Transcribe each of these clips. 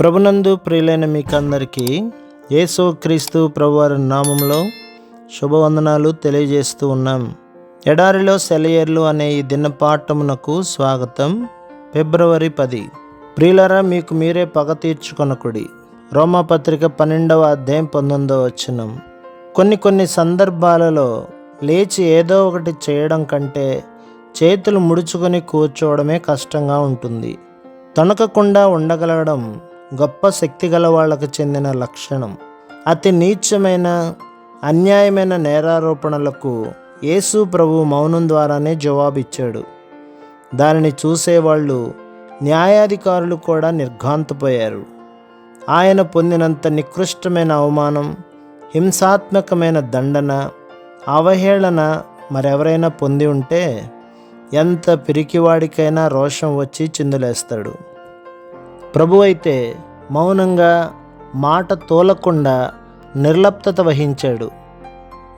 ప్రభునందు ప్రియులైన మీకందరికీ యేసు క్రీస్తు ప్రభువారి నామంలో శుభవందనాలు తెలియజేస్తూ ఉన్నాం. ఎడారిలో సెలయేర్లు అనే ఈ దినపాఠమునకు స్వాగతం. ఫిబ్రవరి పది. ప్రియులరా మీకు మీరే పగ తీర్చుకొనకుడి. రోమపత్రిక పన్నెండవ అధ్యాయం పంతొమ్మిదవ వచనం. కొన్ని కొన్ని సందర్భాలలో లేచి ఏదో ఒకటి చేయడం కంటే చేతులు ముడుచుకొని కూర్చోవడమే కష్టంగా ఉంటుంది. తొణకకుండా ఉండగలగడం గొప్ప శక్తి గల వాళ్ళకు చెందిన లక్షణం. అతి నీచమైన అన్యాయమైన నేరారోపణలకు యేసు ప్రభు మౌనం ద్వారానే జవాబిచ్చాడు. దానిని చూసేవాళ్ళు న్యాయాధికారులు కూడా నిర్ఘాంతపోయారు. ఆయన పొందినంత నికృష్టమైన అవమానం హింసాత్మకమైన దండన అవహేళన మరెవరైనా పొంది ఉంటే ఎంత పిరికివాడికైనా రోషం వచ్చి చిందులేస్తాడు. ప్రభు అయితే మౌనంగా మాట తోలకుండా నిర్లప్తత వహించాడు.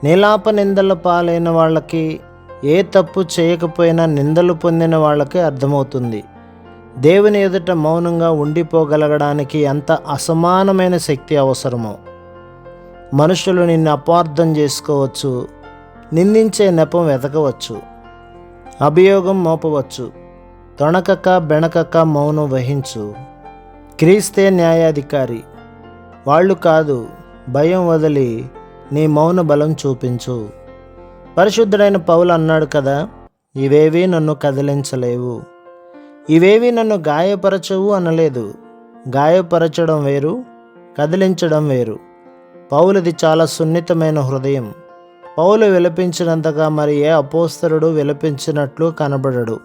నీలాప నిందల పాలైన వాళ్ళకి ఏ తప్పు చేయకపోయినా నిందలు పొందిన వాళ్ళకి అర్థమవుతుంది. దేవుని ఎదుట మౌనంగా ఉండిపోగలగడానికి ఎంత అసమానమైన శక్తి అవసరమో. మనుషులు నిన్ను అపార్థం చేసుకోవచ్చు నిందించే నెపం వెతకవచ్చు అభియోగం మోపవచ్చు తొణకక బెణకక మౌనం వహించు. క్రీస్తే న్యాయాధికారి. వాళ్ళు కాదు భయం వదిలి నీ మౌన బలం చూపించు. పరిశుద్ధుడైన పౌలు అన్నాడు కదా ఇవేవి నన్ను కదిలించలేవు. ఇవేవి నన్ను గాయపరచవు అనలేదు. గాయపరచడం వేరు కదిలించడం వేరు. పౌలది చాలా సున్నితమైన హృదయం. పౌలు విలపించినంతగా మరి ఏ అపోస్తరుడు విలపించినట్లు కనబడడు.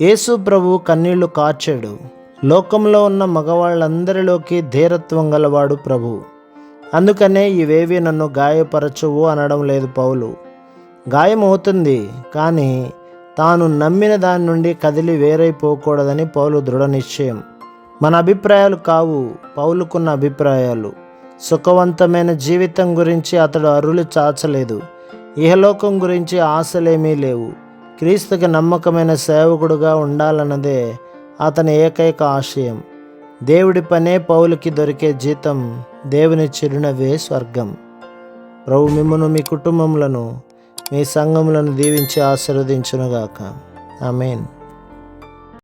యేసు ప్రభు కన్నీళ్ళు కార్చాడు. లోకంలో ఉన్న మగవాళ్ళందరిలోకి ధీరత్వం గలవాడు ప్రభు. అందుకనే ఇవేవి నన్ను గాయపరచవు అనడం లేదు పౌలు. గాయమవుతుంది కానీ తాను నమ్మిన దాని నుండి కదిలి వేరైపోకూడదని పౌలు దృఢ నిశ్చయం. మన అభిప్రాయాలు కావు పౌలుకున్న అభిప్రాయాలు. సుఖవంతమైన జీవితం గురించి అతడు అరులు చాచలేదు. ఇహలోకం గురించి ఆశలేమీ లేవు. క్రీస్తుకి నమ్మకమైన సేవకుడుగా ఉండాలన్నదే అతని ఏకైక ఆశయం దేవుడి పనే పౌలుకి దొరికే జీతం దేవుని చిరునవ్వే స్వర్గం. ప్రభు మిమ్మను మీ కుటుంబములను మీ సంఘములను దీవించి ఆశీర్వదించునుగాక. ఆమెన్.